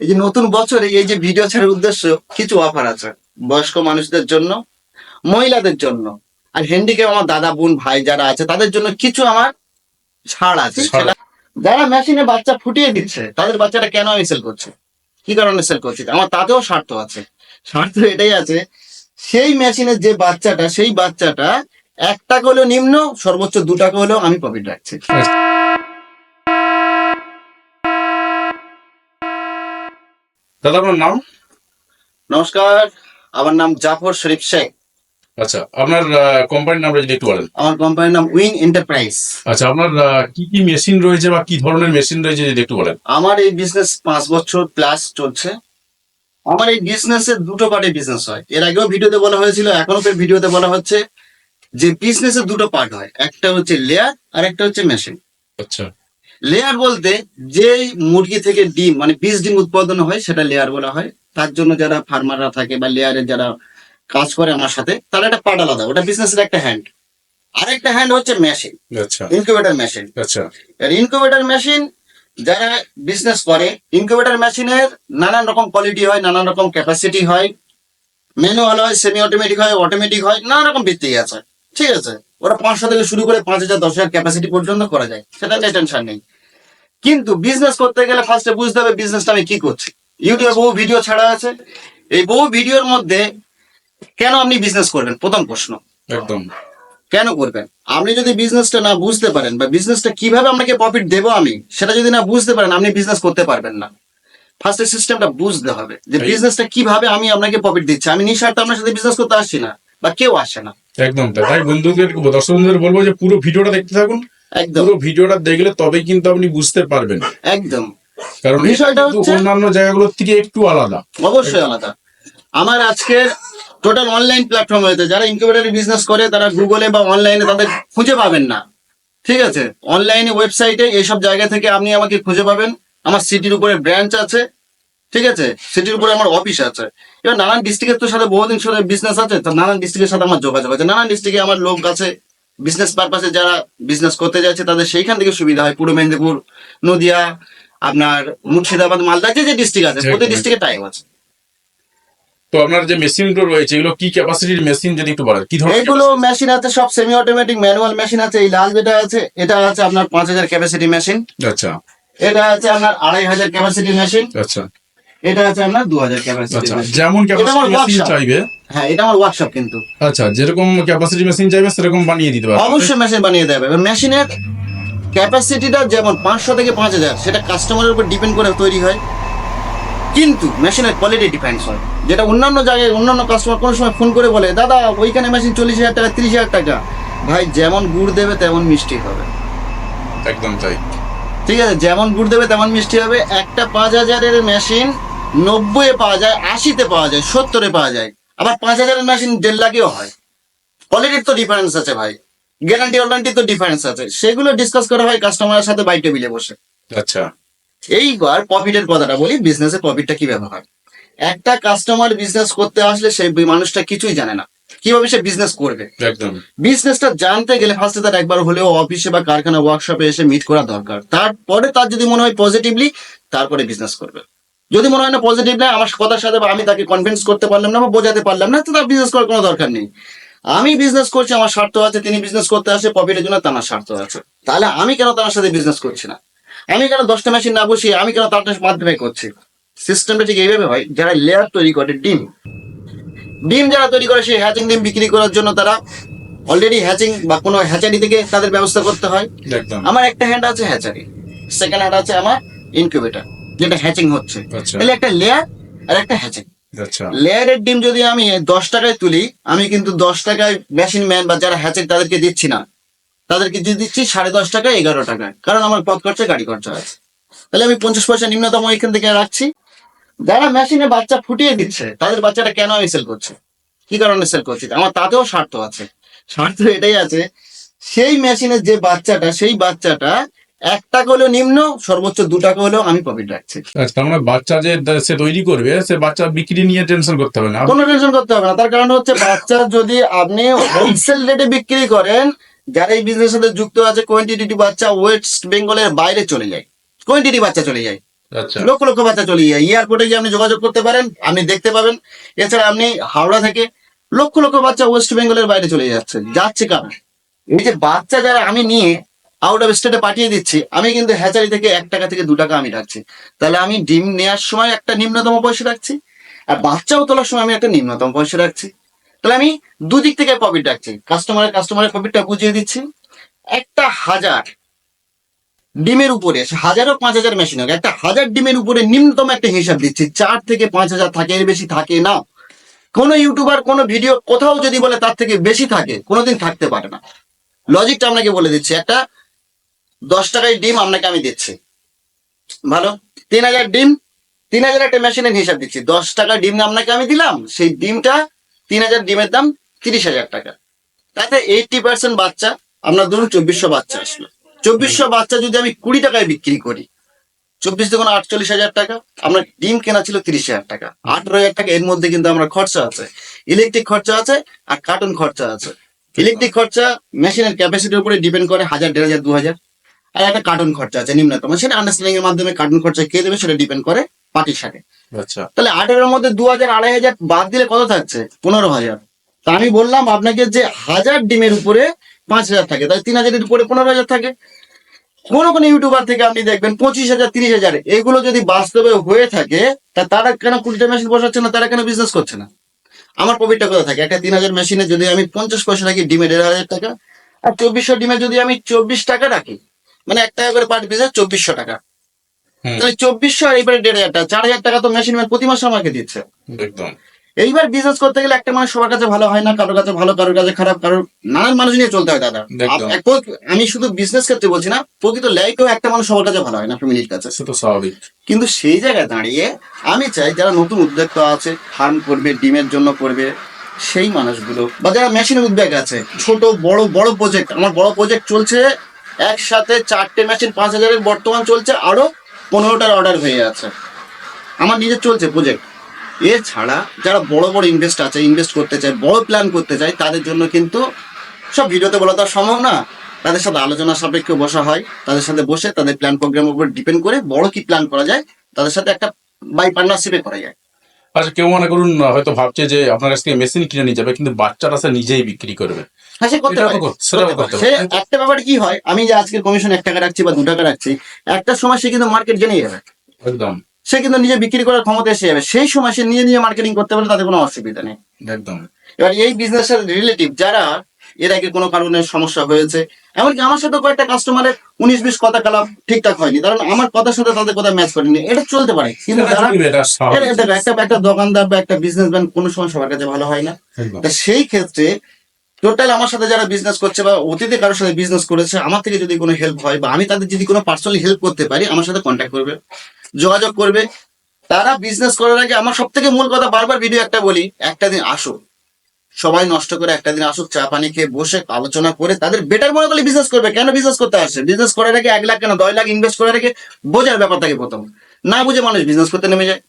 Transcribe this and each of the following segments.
এই যে নতুন বছরে এই যে ভিডিও ছাড়ার উদ্দেশ্য কিছু অফার আছে। বয়স্ক মানুষদের জন্য মহিলাদের জন্য। আর হ্যান্ডিক্যাপ আমার দাদা বোন ভাই যারা আছে তাদের জন্য কিছু আমার ছাড় আছে। যারা মেশিনে বাচ্চা ফুটিয়ে দিচ্ছে তাদের বাচ্চাটা কেন আমি সেল করছি? কি কারণে সেল করছি? আমার তাতেও স্বার্থ আছে। স্বার্থ এটাই আছে সেই মেশিনের যে বাচ্চাটা সেই বাচ্চাটা একটা হলেও নিম্ন সর্বোচ্চ দু টাকা হলেও আমি প্রফিট রাখছি। দাদা আপনার নাম? নমস্কার আমার নাম জাফর শরীফ শেখ। আচ্ছা আপনার কোম্পানির নামটা যদি একটু বলেন। আমার কোম্পানির নাম উইং এন্টারপ্রাইজ। আচ্ছা আপনার কি কি মেশিন রয়েছে বা কি ধরনের মেশিন রয়েছে যদি একটু বলেন? আমার এই বিজনেস পাঁচ বছর প্লাস চলছে। আমার এই বিজনেসের দুটো পার্টে বিজনেস হয়। এর আগেও ভিডিওতে বলা হয়েছিল এখনও ফের ভিডিওতে বলা হচ্ছে যে বিজনেসের দুটো পার্ট হয়। একটা হচ্ছে লেয়ার আর একটা হচ্ছে মেশিন আচ্ছা। লেয়ার বলতে যে মুরগি থেকে ডিম মানে বীজ ডিম উৎপাদন হয় সেটা লেয়ার বলা হয়। তার জন্য যারা ফার্মাররা থাকে বা লেয়ারের যারা কাজ করে আমার সাথে তারা একটা পার্ট আলাদা। ওটা বিজনেসের একটা হ্যান্ড আরেকটা হ্যান্ড হচ্ছে মেশিন ইনকিউবেটর মেশিন আচ্ছা। আর ইনকিউবেটর মেশিন যারা বিজনেস করে ইনকিউবেটর মেশিনের নানান রকম কোয়ালিটি হয় নানান রকম ক্যাপাসিটি হয়। ম্যানুয়াল হয় সেমি অটোমেটিক হয় অটোমেটিক হয় নানা রকম ভিত্তি আছে। ঠিক আছে? ওরা পাঁচশো থেকে শুরু করে পাঁচ হাজার দশ হাজার ক্যাপাসিটি পর্যন্ত করা যায়। সেটা নিয়ে টেনশন নেই। কিন্তু বিজনেস করতে গেলে ফার্স্টে বুঝতে হবে বিজনেসটা আমি কি করছি। ইউটিউবে বহু ভিডিও ছাড়া আছে। এই বহু ভিডিওর মধ্যে কেন আপনি বিজনেস করবেন? প্রথম প্রশ্ন। একদম। কেন করবেন? আপনি যদি বিজনেসটা না বুঝতে পারেন বা বিজনেসটা কীভাবে আপনাকে প্রফিট দেবো আমি সেটা যদি না বুঝতে পারেন আপনি বিজনেস করতে পারবেন না। ফার্স্ট সিস্টেমটা বুঝতে হবে যে বিজনেসটা কীভাবে আমি আপনাকে প্রফিট দিচ্ছি। আমি নিঃস্বার্থে আপনার সাথে বিজনেস করতে আসছি না বা কেউ আসে না। একদম তাই। বন্ধুদের দর্শক বন্ধুদের বলব যে পুরো ভিডিওটা দেখতে থাকুন। একদম। পুরো ভিডিওটা দেখলে তবেই কিন্তু আপনি বুঝতে পারবেন। একদম। কারণ বিষয়টা হচ্ছে- অন্যান্য জায়গাগুলোর থেকে একটু আলাদা। অবশ্যই আলাদা। আমার আজকের টোটাল অনলাইন প্ল্যাটফর্ম হয়েছে। যারা ইনকিউবেটারে বিজনেস করে তারা গুগলে বা অনলাইনে তাদের খুঁজে পাবেন না। ঠিক আছে? অনলাইনে ওয়েবসাইটে এইসব জায়গা থেকে আপনি আমাকে খুঁজে পাবেন। আমার সিটির উপরে ব্রাঞ্চ আছে। ঠিক আছে? সিটির উপরে আমার অফিস আছে। এবার নানান ডিস্ট্রিক্টের তো সাথে বহুদিন সাথে বিজনেস আছে তো নানান ডিস্ট্রিক্টের সাথে আমার যোগাযোগ আছে। নানান ডিস্ট্রিক্টে আমার লোক আছে বিজনেস পারপাসে যারা বিজনেস করতে যাচ্ছে তাদের সেইখান থেকে সুবিধা হয়। পূর্ব মেদিনীপুর নদিয়া আপনার মুর্শিদাবাদ মালদা যে যে ডিস্ট্রিক্ট আছে প্রতি। ডিস্ট্রিক্টে টাইম আছে। তো আপনার যে মেশিনগুলো রয়েছে এগুলো কি ক্যাপাসিটির মেশিন যদি একটু বলেন? কি ধরনের এইগুলো মেশিন আছে সব সেমি অটোমেটিক ম্যানুয়াল মেশিন আছে। এই লাল যেটা আছে এটা আছে আপনার পাঁচ হাজার ক্যাপাসিটি মেশিন আচ্ছা। এটা আছে আপনার আড়াই হাজার ক্যাপাসিটি মেশিন আচ্ছা। এটা আছে আপনার দু হাজার ক্যাপাসিটি যেমন ক্যাপাসিটি চাইবে। হ্যাঁ এটা আমার ওয়ার্কশপ কিন্তু। আচ্ছা যেরকম ক্যাপাসিটি মেশিন চাইবে সেরকম বানিয়ে দিতে পারবে। অবশ্যই মেশিন বানিয়ে দেবে এবার মেশিনের ক্যাপাসিটিটা যেমন পাঁচশো থেকে পাঁচ হাজার সেটা কাস্টমারের উপর ডিপেন্ড করে তৈরি হয়। কিন্তু মেশিনের কোয়ালিটি ডিপেন্ডস হয়। যেটা অন্যান্য জায়গায় অন্যান্য কাস্টমার কোনো সময় ফোন করে বলে দাদা ওইখানে মেশিন চল্লিশ হাজার টাকা তিরিশ হাজার টাকা। ভাই যেমন গুড় দেবে তেমন মিষ্টি হবে। একদম তাই। ঠিক আছে? যেমন গুড় দেবে তেমন মিষ্টি হবে। একটা পাঁচ হাজারের মেশিন নব্বই পাওয়া যায় আশিতে পাওয়া যায় সত্তরে পাওয়া যায়। আবার পাঁচ হাজারের মেশিন দেড় লাখেও হয়। কোয়ালিটির তো ডিফারেন্স আছে ভাই। গ্যারান্টি ওয়ারেন্টির তো ডিফারেন্স আছে। সেগুলো ডিসকাস করা হয় কাস্টমারের সাথে বাই টেবিলে বসে। আচ্ছা। এইবার প্রফিটের কথাটা বলি বিজনেসে প্রফিটটা কি ব্যবহার? একটা কাস্টমার বিজনেস করতে আসলে সেই মানুষটা কিছুই জানে না। কীভাবে সে বিজনেস করবে? একদম। বিজনেসটা জানতে গেলে ফার্স্টে তার একবার হলেও অফিসে বা কারখানা ওয়ার্কশপে এসে মিট করা দরকার। তারপরে তার যদি মনে হয় পজিটিভলি তারপরে বিজনেস করবে। যদি মনে হয় না পজিটিভ না আমার কথার সাথে বা আমি তাকে কনভিন্স করতে পারলাম না বা বোঝাতে পারলাম না তো তার বিজনেস করার কোনো দরকার নেই। আমি বিজনেস করছি আমার স্বার্থ আছে তিনি বিজনেস করতে আসে প্রফিটের জন্য তার স্বার্থ আছে। তাহলে আমি কেন তার সাথে বিজনেস করছি না? আমি কেন দশটা মেশিন না বসিয়ে আমি কেন তার মাধ্যমে করছি? সিস্টেমটা ঠিক এইভাবে হয় যারা লেয়ার তৈরি করে ডিম। ডিম যারা তৈরি করে সেই হ্যাচিং ডিম বিক্রি করার জন্য তারা অলরেডি হ্যাচিং বা কোনো হ্যাচারি থেকে তাদের ব্যবস্থা করতে হয়। আমার একটা হ্যান্ড আছে হ্যাচারি সেকেন্ড হ্যান্ড আছে আমার ইনকিউবেটর যেটা হ্যাচিং হচ্ছে। আচ্ছা। তাহলে একটা লেয়ার আর একটা হ্যাচিং আচ্ছা। লেয়ারের ডিম যদি আমি দশ টাকায় তুলি আমি কিন্তু দশ টাকায় মেশিন ম্যান বা যারা হ্যাচিং তাদেরকে দিচ্ছি না। তাদেরকে দিয়ে দিচ্ছি সাড়ে দশ টাকায় এগারো টাকায়। কারণ আমার পথ খরচা গাড়ি খরচা আছে। তাহলে আমি পঞ্চাশ পয়সা নিম্নতম এখান থেকে রাখছি। যারা মেশিনে বাচ্চা ফুটিয়ে দিচ্ছে তাদের বাচ্চাটা কেন আমি সেল করছি? কি কারণে সেল করছি? আমার তাতেও স্বার্থ আছে। স্বার্থ এটাই আছে সেই মেশিনের যে বাচ্চাটা সেই বাচ্চাটা এক টাকা হলেও নিম্ন সর্বোচ্চ দু টাকা হলেও আমি প্রফিট রাখছি। আচ্ছা তার মানে বাচ্চা যে সে তৈরি করবে সে বাচ্চা বিক্রি নিয়ে টেনশন করতে হবে না। কোনো টেনশন করতে হবে না তার কারণ হচ্ছে বাচ্চা যদি আপনি হোলসেল রেটে বিক্রি করেন যারা এই বিজনেস সাথে যুক্ত আছে কোয়ান্টিটি বাচ্চা ওয়েস্ট বেঙ্গলের বাইরে চলে যায়। কোয়ান্টিটি বাচ্চা চলে যায়। আচ্ছা। লক্ষ লক্ষ বাচ্চা চলে যায়। এয়ারপোর্টে গিয়ে আপনি যোগাযোগ করতে পারেন আপনি দেখতে পাবেন। এছাড়া আপনি হাওড়া থেকে লক্ষ লক্ষ বাচ্চা ওয়েস্ট বেঙ্গলের বাইরে চলে যাচ্ছে যাচ্ছে কারণ এই যে বাচ্চা যারা আমি নিয়ে আউট অফ স্টেটে পাঠিয়ে দিচ্ছি। আমি কিন্তু হ্যাচারি থেকে এক টাকা থেকে দু টাকা আমি রাখছি। তাহলে আমি ডিম নেওয়ার সময় একটা নিম্নতম পয়সা রাখছি, আর বাচ্চাও তোলার সময় আমি একটা নিম্নতম পয়সা রাখছি। তাহলে আমি দুদিক থেকে প্রফিট রাখছি। কাস্টমারের কাস্টমারের প্রফিটটা বুঝিয়ে দিচ্ছি। একটা হাজার ডিমের উপরে হাজারো পাঁচ হাজার মেশিন হোক, একটা হাজার ডিমের উপরে নিম্নতম একটা হিসাব দিচ্ছি। চার থেকে পাঁচ হাজার থাকে, এর বেশি থাকে না। কোন ইউটিউবার কোন ভিডিও কোথাও যদি বলে তার থেকে বেশি থাকে, কোনোদিন থাকতে পারে না। লজিকটা আপনাকে বলে দিচ্ছি। একটা দশ টাকায় ডিম আপনাকে আমি দিচ্ছি। ভালো? তিন হাজার ডিম, তিন হাজার একটা মেশিনের হিসাব দিচ্ছি। দশ টাকা ডিম আপনাকে আমি দিলাম, সেই ডিমটা তিন হাজার ডিমের দাম তিরিশ হাজার টাকা। তাতে এইটটি পার্সেন্ট বাচ্চা, আপনার ধরুন চব্বিশশো বাচ্চা আসলো। চব্বিশশো বাচ্চা যদি আমি কুড়ি টাকায় বিক্রি করি, চব্বিশ দেখুন আটচল্লিশ হাজার টাকা, আপনার ডিম কেনা ছিল তিরিশ হাজার টাকা। আঠারো হাজার টাকা, এর মধ্যে কিন্তু আমার খরচা আছে। ইলেকট্রিক খরচা আছে আর কার্টন খরচা আছে। ইলেকট্রিক খরচা মেশিনের ক্যাপাসিটির উপরে ডিপেন্ড করে হাজার, দেড় হাজার, দু হাজার। আর একটা কার্টন খরচা আছে নিম্নতম। সেটা আন্ডারস্ট্যান্ডিং এর মাধ্যমে কার্টন খরচা কে দেবে সেটা ডিপেন্ড করে পার্টির সাথে। আচ্ছা। তাহলে আঠেরোর মধ্যে দু হাজার আড়াই হাজার বাদ দিলে কত থাকছে? পনেরো হাজার। তা আমি বললাম আপনাকে যে হাজার ডিমের উপরে পাঁচ হাজার থাকে তাহলে তিন হাজারের উপরে পনেরো হাজার থাকে। কোন কোন ইউটিউবার থেকে আপনি দেখবেন পঁচিশ হাজার তিরিশ হাজার এগুলো যদি বাস্তবে হয়ে থাকে তা তারা কেন কুড়িটা মেশিন বসাচ্ছে না? তারা কেন বিজনেস করছে না? আমার প্রফিটটা কোথায় থাকে? একটা তিন হাজার মেশিনে যদি আমি পঞ্চাশ পয়সা রাখি ডিমে দেড় হাজার টাকা আর চব্বিশশো ডিমে যদি আমি চব্বিশ টাকা রাখি মানে এক টাকা করে পার পিসে চব্বিশশো টাকা। তাহলে চব্বিশশো আর এইবারে দেড় হাজার টাকা চার হাজার টাকা তো মেশিন ম্যান প্রতি মাসে আমাকে দিচ্ছে। একদম। এইবার বিজনেস করতে গেলে একটা মানুষ সবার কাছে ভালো হয় না কারোর কাছে ভালো কারোর কাছে খারাপ কারোর নানান মানুষ নিয়ে চলতে হয় দাদা। আমি শুধু বিজনেস ক্ষেত্রে বলছি না প্রকৃত লাইফেও একটা মানুষ সবার কাছে ভালো হয় না ফ্যামিলির কাছে স্বাভাবিক। কিন্তু সেই জায়গায় দাঁড়িয়ে আমি চাই যারা নতুন উদ্যোক্তা আছে ফার্ম করবে ডিমের জন্য করবে সেই মানুষগুলো বা যারা মেশিনের উদ্বেগ আছে ছোট বড় বড় প্রজেক্ট আমার বড় প্রজেক্ট চলছে একসাথে চারটে মেশিন পাঁচ হাজারের বর্তমান চলছে, আরও পনেরোটার অর্ডার হয়ে আছে। আমার নিজের চলছে প্রজেক্ট এছাড়া যারা বড় বড় ইনভেস্ট আছে ইনভেস্ট করতে চায়, বড় প্ল্যান করতে চায়, তাদের জন্য কিন্তু সব ভিডিওতে বলা তো সম্ভব না। তাদের সাথে আলোচনা সাপেক্ষে বসা হয়, তাদের সাথে বসে তাদের প্ল্যান প্রোগ্রামের উপর ডিপেন্ড করে বড় কি প্ল্যান করা যায়, তাদের সাথে একটা বাই পার্টনারশিপে করা যায়। আচ্ছা কেউ মনে করুন, হয়তো ভাবছে যে আপনার কাছ থেকে মেশিন কিনে নিয়ে যাবে, কিন্তু বাচ্চারা সে নিজেই বিক্রি করবে। হ্যাঁ সে করতে পারে। পারে। সে একটা ব্যাপার কি হয় আমি যে আজকের কমিশন এক টাকা রাখছি বা দু টাকা রাখছি একটা সময় সে কিন্তু মার্কেট জেনে যাবে। একদম। সে কিন্তু নিজে বিক্রি করার ক্ষমতা এসে যাবে। সেই সময় সে নিজে নিজে মার্কেটিং করতে পারলে তাদের কোনো অসুবিধা নেই। একদম। এবার এই বিজনেসের রিলেটিভ যারা এর আগে কোনো কারণে সমস্যা হয়েছে এমনকি আমার সাথে কয়েকটা কাস্টমারের উনিশ বিশ কথা কালাপ ঠিকঠাক হয়নি। কারণ আমার কথার সাথে তাদের কথা ম্যাচ করেনি। এটা চলতে পারে। কিন্তু একটা একটা দোকানদার বা একটা বিজনেসম্যান কোনো সময় সবার কাছে ভালো হয় না। তা সেই ক্ষেত্রে টোটাল আমার সাথে যারা বিজনেস করছে বা অতীতে কারোর সাথে বিজনেস করেছে, আমার থেকে যদি কোনো হেল্প হয় বা আমি তাদের যদি কোনো পার্সোনালি হেল্প করতে পারি, আমার সাথে কন্ট্যাক্ট করবে, যোগাযোগ করবে। তারা বিজনেস করার আগে আমার সব থেকে মূল কথা বারবার ভিডিও একটা বলি, একটা দিন আসো সবাই নষ্ট করে একটা দিন আসুক, চা পানি খেয়ে বসে আলোচনা করে তাদের বেটার মনে করলে বিজনেস করবে। কেন বিজনেস করতে আসে বিজনেস করার আগে এক লাখ কেন? দশ লাখ ইনভেস্ট করার আগে বোঝার ব্যাপার থাকে প্রথম। না বুঝে মানুষ বিজনেস করতে নেমে যায়।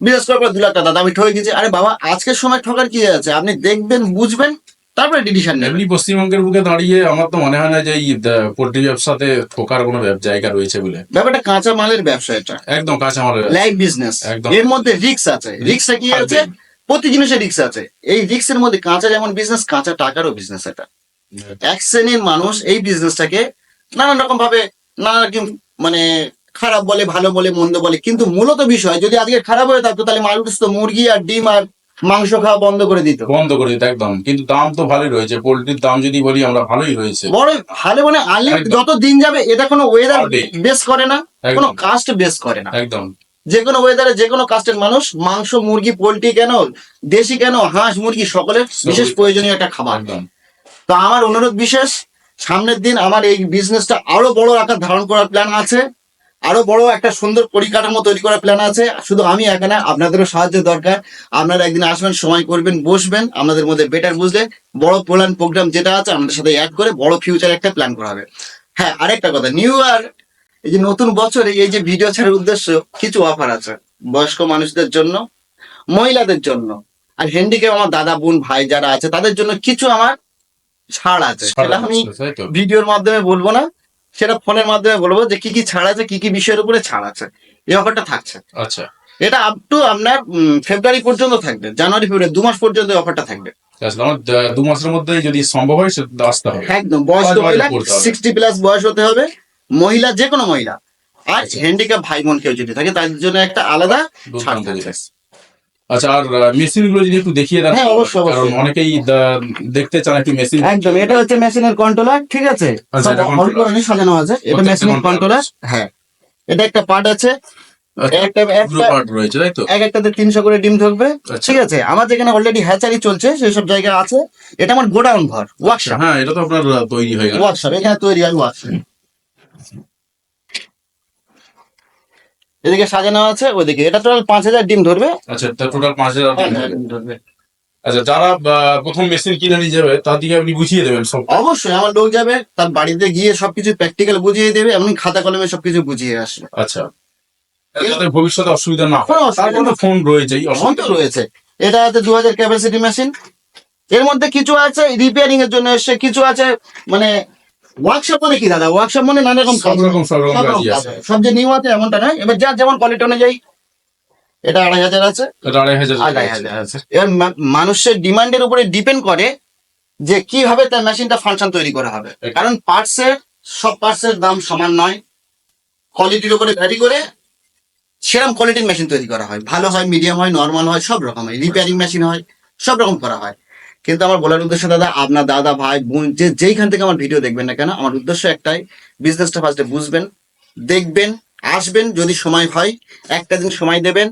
বিজনেস করার পর দু লাখ টাকা দাদা আমি ঠকে গেছি। আরে বাবা, আজকের সময় ঠকার কি আছে? আপনি দেখবেন, বুঝবেন তারপরে ডিসিশন এমনি পশ্চিমবঙ্গের বুকে দাঁড়িয়ে আমার তো মনে হয় না যে এই পোল্ট্রি ব্যবসাতে ঠোকার কোনো জায়গা রয়েছে বলে। ব্যাপারটা কাঁচা মালের ব্যবসা এটা। একদম কাছে আমার লাইফ বিজনেস একদম। এর মধ্যে রিক্স আছে। রিক্সে কি আছে প্রতি জিনিসের রিক্স আছে। এই রিক্সের মধ্যে কাঁচা যেমন বিজনেস কাঁচা টাকারও বিজনেস এটা। এক শ্রেণির মানুষ এই বিজনেসটাকে নানান রকম ভাবে নানা রকম মানে খারাপ বলে ভালো বলে মন্দ বলে। কিন্তু মূলত বিষয় যদি আজকে খারাপ হয়ে থাকতো তাহলে মানুষ তো মুরগি আর ডিম আর মাংস খাওয়া বন্ধ করে দিত। বন্ধ করে দিত একদম। কিন্তু দাম তো ভালোই রয়েছে পোল্ট্রির দাম যদি বলি আমরা ভালোই রয়েছে। বড় ভালো মানে একদম। যত দিন যাবে এটা কোনো ওয়েদার বেস করে না কোনো কাস্ট বেস করে না। একদম। যে কোনো ওয়েদারে যে কোনো কাস্টের মানুষ মাংস মুরগি পোলট্রি কেন দেশি কেন হাঁস মুরগি সকলের বিশেষ প্রয়োজনীয় একটা খাবার। একদম। তো আমার অনুরোধ বিশেষ সামনের দিন আমার এই বিজনেসটা আরও বড় আকার ধারণ করার প্ল্যান আছে। আরও বড় একটা সুন্দর পরিকাঠামো তৈরি করার প্ল্যান আছে। শুধু আমি একা না আপনাদেরও সাহায্য দরকার। আপনারা একদিন আসবেন সময় করবেন বসবেন। আপনাদের মধ্যে বেটার বুঝলে বড় প্ল্যান প্রোগ্রাম যেটা আছে আমাদের সাথে অ্যাড করে বড় ফিউচার একটা প্ল্যান করা হবে। হ্যাঁ আরেকটা কথা নিউ ইয়ার এই যে নতুন বছরে এই যে ভিডিও ছাড়ার উদ্দেশ্য কিছু অফার আছে। বয়স্ক মানুষদের জন্য মহিলাদের জন্য। আর হ্যান্ডিক্যাপ আমার দাদা বোন ভাই যারা আছে তাদের জন্য কিছু আমার ছাড় আছে। সেটা আমি ভিডিওর মাধ্যমে বলব না। সেটা ফোনের মাধ্যমে বলব যে কি কি ছাড় আছে কি কি বিষয়ের উপরে ছাড় আছে। এই অফারটা থাকছে। আচ্ছা। এটা আপ টু আপনার ফেব্রুয়ারি পর্যন্ত থাকবে জানুয়ারি ফেব্রুয়ারি দু মাস পর্যন্ত অফারটা থাকবে। আচ্ছা দু মাসের মধ্যে যদি সম্ভব হয় সেটা আসতে হবে। একদম হবে। সিক্সটি প্লাস বয়স হতে হবে। মহিলা যে কোনো মহিলা। আর আচ্ছা। হ্যান্ডিক্যাপ ভাই বোন কেউ যদি থাকে তাদের জন্য একটা আলাদা ছাড় জিনিস। আচ্ছা আর মেশিনগুলো যদি একটু দেখিয়ে দেন। হ্যাঁ, অবশ্যই। কারণ অনেকেই দেখতে চান একটু মেশিন একদম এটা হচ্ছে মেশিনের কন্ট্রোলার ঠিক আছে? আচ্ছা, সাজানো আছে। এটা মেশিনের। কন্ট্রোলার হ্যাঁ। এটা একটা পার্ট আছে। একটা একটা পার্ট রয়েছে তাই তো? এক একটাতে তিনশো করে ডিম আচ্ছা। ঠিক আছে? আমার যেখানে অলরেডি হ্যাচারি চলছে সেই সব জায়গা আছে। এটা আমার গোডাউন ঘর ওয়ার্কশপ হ্যাঁ এটা তো আপনার তৈরি হয়ে ওয়ার্কশপ এখানে তৈরি হয় ওয়ার্কশপ এদিকে সাজানো আছে ওইদিকে। এটা টোটাল পাঁচ হাজার ডিম ধরবে। আচ্ছা টোটাল পাঁচ হাজার ডিম ধরবে। আচ্ছা যারা প্রথম মেশিন কিনে নিয়ে যাবে তাদেরকে আপনি বুঝিয়ে দেবেন সব। অবশ্যই আমার লোক যাবে তার বাড়িতে গিয়ে সবকিছু প্র্যাকটিক্যাল বুঝিয়ে দেবে এমনি খাতা কলমে সবকিছু বুঝিয়ে আসবে। আচ্ছা। যাতে ভবিষ্যতে অসুবিধা না হয়। তার জন্য ফোন রয়েছেই অসুবিধা রয়েছে। এটা আছে দু হাজার ক্যাপাসিটি মেশিন এর মধ্যে কিছু আছে রিপেয়ারিং এর জন্য এসছে কিছু আছে মানে ওয়ার্কশপ মানে কি দাদা? ওয়ার্কশপ মানে নানা রকম সব রকম সব রকম সব আছে। যে নিউ আছে এমনটা নয়। এবার যার যেমন কোয়ালিটি অনুযায়ী এটা আড়াই হাজার আছে। এটা আড়াই হাজার আড়াই হাজার আছে। এবার মানুষের ডিমান্ডের উপরে ডিপেন্ড করে যে কীভাবে তার মেশিনটা ফাংশন তৈরি করা হবে। কারণ পার্টসের সব পার্টসের দাম সমান নয়। কোয়ালিটির উপরে ভ্যারি করে সেরকম কোয়ালিটির মেশিন তৈরি করা হয়। ভালো হয় মিডিয়াম হয় নর্মাল হয় সব রকম হয়। রিপেয়ারিং মেশিন হয় সব রকম করা হয়। কিন্তু আমার বলার উদ্দেশ্য, দাদা, আপনার দাদা, ভাই, বোন, যে যেইখান থেকে আমার ভিডিও দেখবেন না কেন, আমার উদ্দেশ্য একটাই বিজনেসটা ফার্স্টে বুঝবেন, দেখবেন, আসবেন, যদি সময় হয়, একটা দিন সময় দেবেন,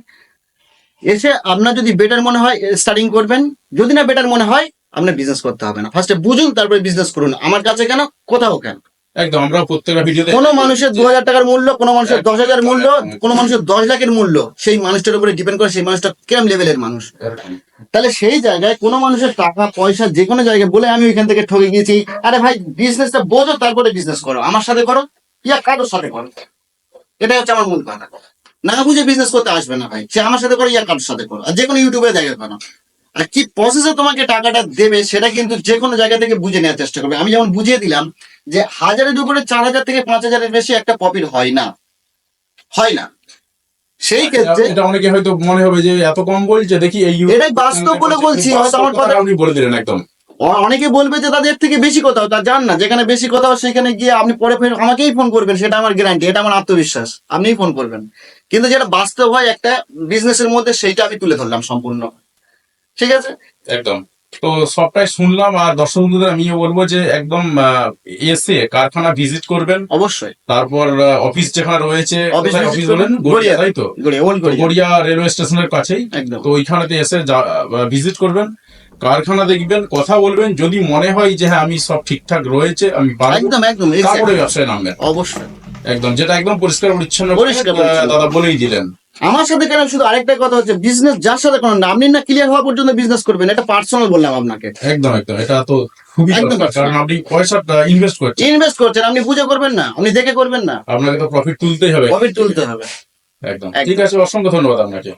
এসে আপনার যদি বেটার মনে হয় স্টার্টিং করবেন, যদি না বেটার মনে হয়, আপনার বিজনেস করতে হবে না। ফার্স্টে বুঝুন, তারপরে বিজনেস করুন। আমার কাছে কেন, কোথাও কেন। একদম আমরা প্রত্যেকটা ভিডিওতে কোনো মানুষের দু হাজার টাকার মূল্য কোনো মানুষের দশ হাজার মূল্য কোনো মানুষের দশ লাখের মূল্য সেই মানুষটার উপরে ডিপেন্ড করে সেই মানুষটা কিরম লেভেলের মানুষ। তাহলে সেই জায়গায় কোনো মানুষের টাকা পয়সা যে কোনো জায়গায় বলে আমি ওইখান থেকে ঠকে গেছি আরে ভাই বিজনেসটা বোঝো তারপরে বিজনেস করো আমার সাথে করো ইয়া কারোর সাথে করো। এটাই হচ্ছে আমার মূল কথা। না বুঝে বিজনেস করতে আসবে না ভাই সে আমার সাথে করো ইয়া কারোর সাথে করো আর যে কোনো ইউটিউবে জায়গা কেন আর কি প্রসেসে তোমাকে টাকাটা দেবে সেটা কিন্তু যে কোনো জায়গা থেকে বুঝে নেওয়ার চেষ্টা করবে। আমি যেমন বুঝিয়ে দিলাম যে হাজারের উপরে চার হাজার থেকে পাঁচ হাজারের বেশি একটা প্রফিট হয় না। হয় না। সেই ক্ষেত্রে এটা অনেকে হয়তো মনে হবে যে এত কম বলছে দেখি এই এটাই বাস্তব বলে বলছি, হয়তো আমার কথা- আপনি বলে দিলেন একদম। অনেকে বলবে যে তাদের থেকে বেশি কোথাও তা যান না যেখানে বেশি কোথাও সেখানে গিয়ে আপনি পরে ফের আমাকেই ফোন করবেন সেটা আমার গ্যারান্টি এটা আমার আত্মবিশ্বাস আপনিই ফোন করবেন। কিন্তু যেটা বাস্তব হয় একটা বিজনেসের মধ্যে সেইটা আমি তুলে ধরলাম সম্পূর্ণ। ঠিক আছে? একদম। তো সবটাই শুনলাম আর দর্শক বন্ধুদের আমিও বলব যে একদম এসে কারখানা ভিজিট করবেন। অবশ্যই। তারপর অফিস যেখানে রয়েছে অফিস? বলেন? গড়িয়া তাই তো? গড়িয়া রেলওয়ে স্টেশনের কাছেই। একদম। তো ওইখানেতে এসে ভিজিট করবেন। কারখানা দেখবেন কথা বলবেন। যদি মনে হয় যে হ্যাঁ আমি সব ঠিকঠাক রয়েছে আমি একদম একদম। তারপরে ব্যবসায় নামবেন। অবশ্যই। একদম যেটা একদম পরিষ্কার পরিচ্ছন্ন। দাদা বলেই দিলেন। আমার সাথে কেন শুধু আরেকটা কথা হচ্ছে বিজনেস যার সাথে কোনো নাম আপনি না ক্লিয়ার হওয়া পর্যন্ত বিজনেস করবেন এটা পার্সোনাল বললাম আপনাকে। একদম একদম এটা তো খুবই একদম কারণ আপনি পয়সাটা ইনভেস্ট করছেন। ইনভেস্ট করছেন আপনি বুঝে করবেন না আপনি দেখে করবেন না। আপনাকে তো প্রফিট তুলতেই হবে। প্রফিট তুলতে হবে। একদম। ঠিক আছে অসংখ্য ধন্যবাদ আপনাকে।